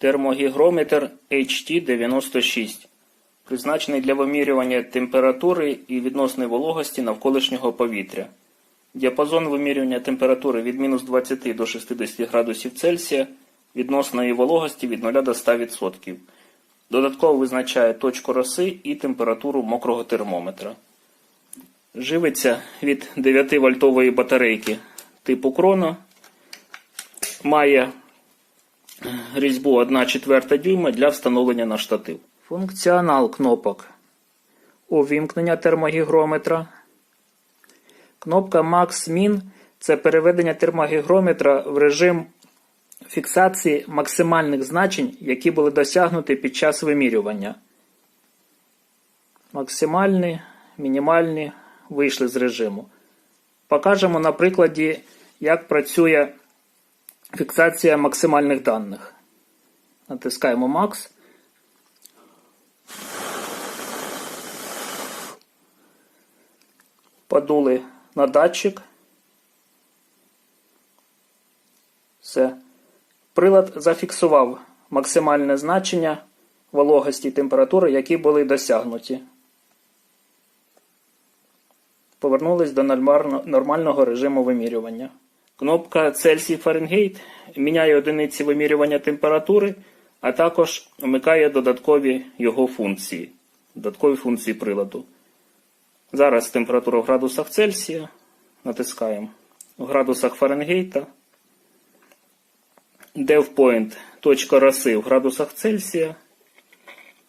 Термогігрометр HT96, призначений для вимірювання температури і відносної вологості навколишнього повітря. Діапазон вимірювання температури від мінус 20 до 60 градусів Цельсія, відносної вологості від 0 до 100%. Додатково визначає точку роси і температуру мокрого термометра. Живиться від 9 вольтової батарейки типу Крона. Має різьбу 1 четверта дюйма для встановлення на штатив. Функціонал кнопок. Увімкнення термогігрометра. Кнопка Max-Min – це переведення термогігрометра в режим фіксації максимальних значень, які були досягнуті під час вимірювання. Максимальні, мінімальні вийшли з режиму. Покажемо на прикладі, як працює фіксація максимальних даних. Натискаємо Max. Подули на датчик. Все. Прилад зафіксував максимальне значення вологості і температури, які були досягнуті. Повернулись до нормального режиму вимірювання. Кнопка Цельсій Фаренгейт міняє одиниці вимірювання температури, а також вмикає додаткові його функції, додаткові функції приладу. Зараз температура в градусах Цельсія. Натискаємо в градусах Фаренгейта. Девпойнт точка роси в градусах Цельсія.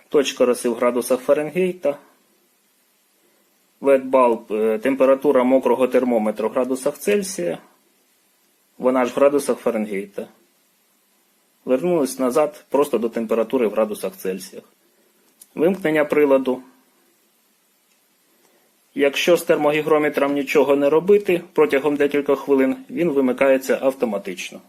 Точка роси в градусах Фаренгейта. Ветбалб е, температура мокрого термометра в градусах Цельсія. Вона ж в градусах Фаренгейта. Вернулись назад просто до температури в градусах Цельсіях. Вимкнення приладу. Якщо з термогігрометром нічого не робити, протягом декількох хвилин він вимикається автоматично.